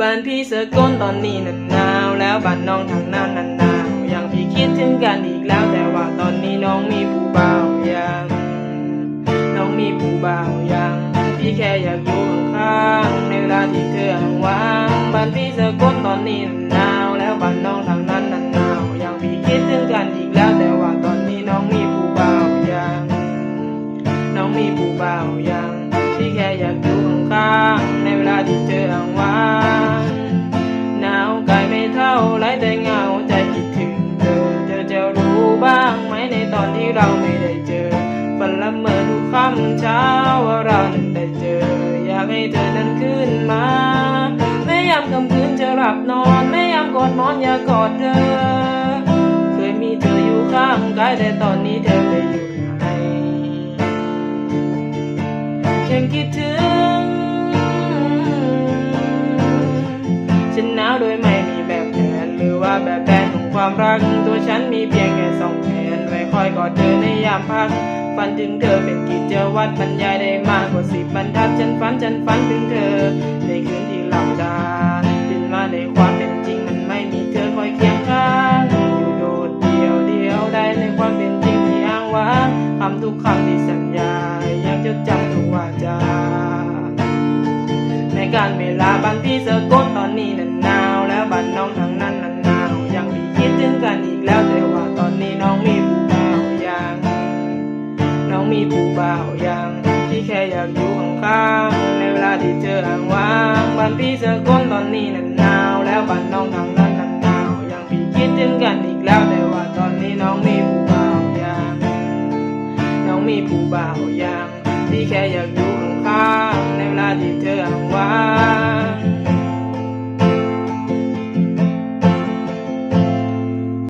บ้านพี่สกลตอนนี้นั้นหนาวแล้วบ้านน้องทางนั้นนั้นหนาวยังพี่คิดถึงกันอีกแล้วแต่ว่าตอนนี้น้องมีผู้บ่าวยังน้องมีผู้บ่าวยังพี่แค่อยากอยู่ข้างๆในเวลาที่เธอหว่างบ้านพี่สกลตอนนี้นานหนาวแล้วบ้านน้องทาง ไม่ได้เจอฝันละเมอทุกค่ำเช้าว่าเรานั้นได้เจอ อยากให้เธอนั้นขึ้นมาแม่ยามค่ำคืนจะหลับนอนแม่ยามกอดหมอนอย่ากอดเธอ เคยมีเธออยู่ข้างกายแต่ตอนนี้เธอไปอยู่ไหนยังคิดถึงฉันหนาวโดยไม่มีแบบแผนหรือว่าแบบแผนของความรักตัวฉันมีเพียง อยกอดเธอในยามพัก ฝันถึงเธอเป็นกิจวัตรบรรยายได้มากกว่าสิบบรรทัดฉันฝันฉันฝันถึงเธอ ในคืนที่หลับตาตื่นมาในความเป็นจริงมันไม่มีเธอคอยเคียงข้างอยู่โดดเดียวเดียวได้ในความเป็นจริงที่อ้างว้างคำทุกคำที่สัญญาอยังจดจำทุกวาจาในการเวลาบ้านพี่เสกลตอนนี้นั้นหนาวแล้วบ้านน้องทางนั้น อย่างพี่แค่อยากอยู่ข้างๆในเวลาที่เจออ่างว่างบ้านพี่เสกลตอนนี้นั้นหนาวแล้วบ้านน้องทางนั้นนั้นหนาวยังพี่คิดถึงกันอีกแล้วแต่ว่าตอนนี้น้องมีผู้บ่าวอย่างน้องมีผู้บ่าวอย่างที่แค่อยากอยู่ข้างๆ